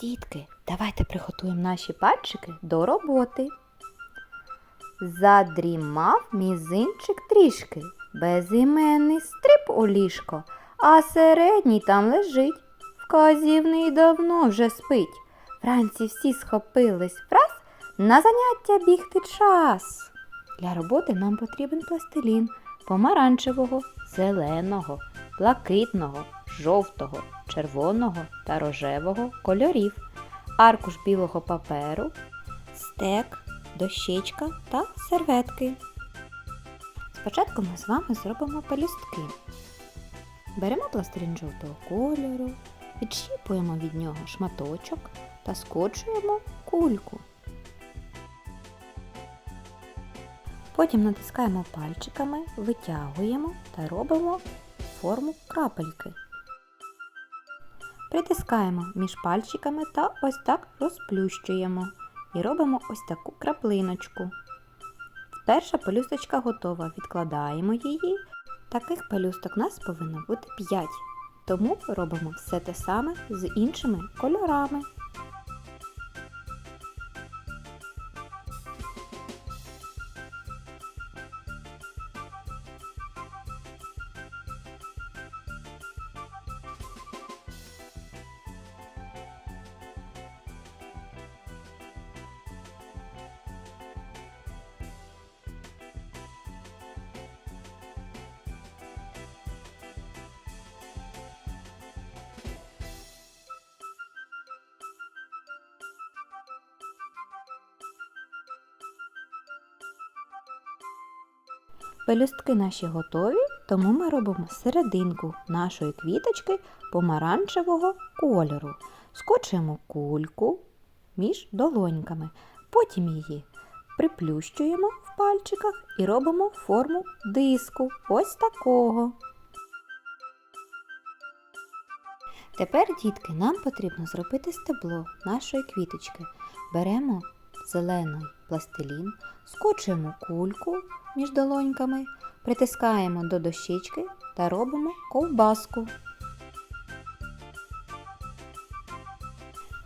Дітки, давайте приготуємо наші пальчики до роботи. Задрімав мізинчик трішки, безіменний стрип у ліжко, а середній там лежить. Вказівний давно вже спить. Вранці всі схопились враз, на заняття бігти час. Для роботи нам потрібен пластилін помаранчевого, зеленого, блакитного, жовтого, червоного та рожевого кольорів, аркуш білого паперу, стек, дощечка та серветки. Спочатку ми з вами зробимо пелюстки. Беремо пластилін жовтого кольору, відщіпуємо від нього шматочок та скочуємо кульку. Потім натискаємо пальчиками, витягуємо та робимо форму крапельки. Притискаємо між пальчиками та ось так розплющуємо і робимо ось таку краплиночку. Перша пелюсточка готова. Відкладаємо її. Таких пелюсток у нас повинно бути 5. Тому робимо все те саме з іншими кольорами. Пелюстки наші готові, тому ми робимо серединку нашої квіточки помаранчевого кольору. Скочуємо кульку між долоньками. Потім її приплющуємо в пальчиках і робимо форму диску. Ось такого. Тепер, дітки, нам потрібно зробити стебло нашої квіточки. Беремо зелений пластилін, скочуємо кульку між долоньками, притискаємо до дощечки та робимо ковбаску.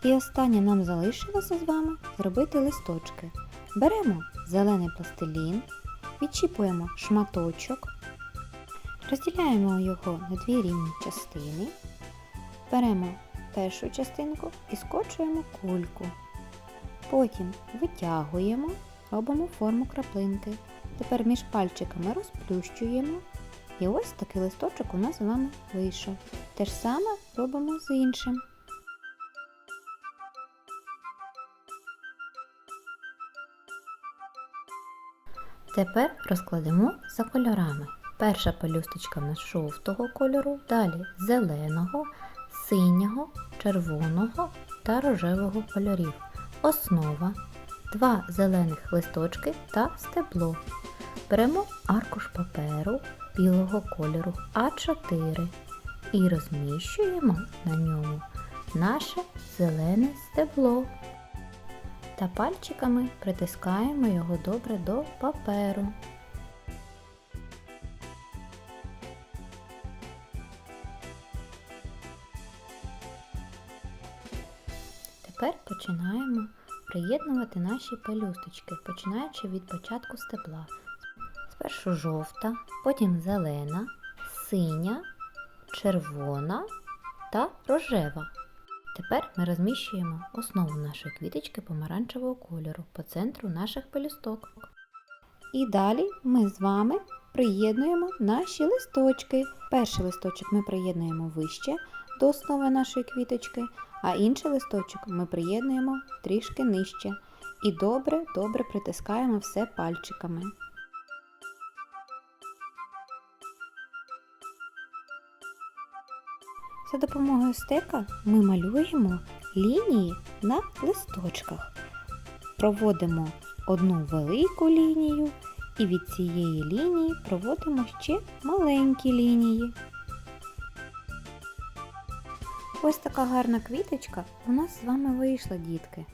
І останнє нам залишилося з вами зробити листочки. Беремо зелений пластилін, відчіпуємо шматочок, розділяємо його на дві рівні частини, беремо першу частинку і скочуємо кульку. Потім витягуємо, робимо форму краплинки. Тепер між пальчиками розплющуємо. І ось такий листочок у нас з вами вийшов. Те ж саме робимо з іншим. Тепер розкладемо за кольорами. Перша пелюсточка в нас жовтого кольору, далі зеленого, синього, червоного та рожевого кольорів. Основа, два зелених листочки та стебло. Беремо аркуш паперу білого кольору А4 і розміщуємо на ньому наше зелене стебло. Та пальчиками притискаємо його добре до паперу. Тепер починаємо приєднувати наші пелюсточки, починаючи від початку стебла. Спершу жовта, потім зелена, синя, червона та рожева. Тепер ми розміщуємо основу нашої квіточки помаранчевого кольору по центру наших пелюсток. І далі ми з вами приєднуємо наші листочки. Перший листочок ми приєднуємо вище до основи нашої квіточки, а інший листочок ми приєднуємо трішки нижче. І добре-добре притискаємо все пальчиками. За допомогою стека ми малюємо лінії на листочках. Проводимо одну велику лінію і від цієї лінії проводимо ще маленькі лінії. Ось така гарна квіточка у нас з вами вийшла, дітки.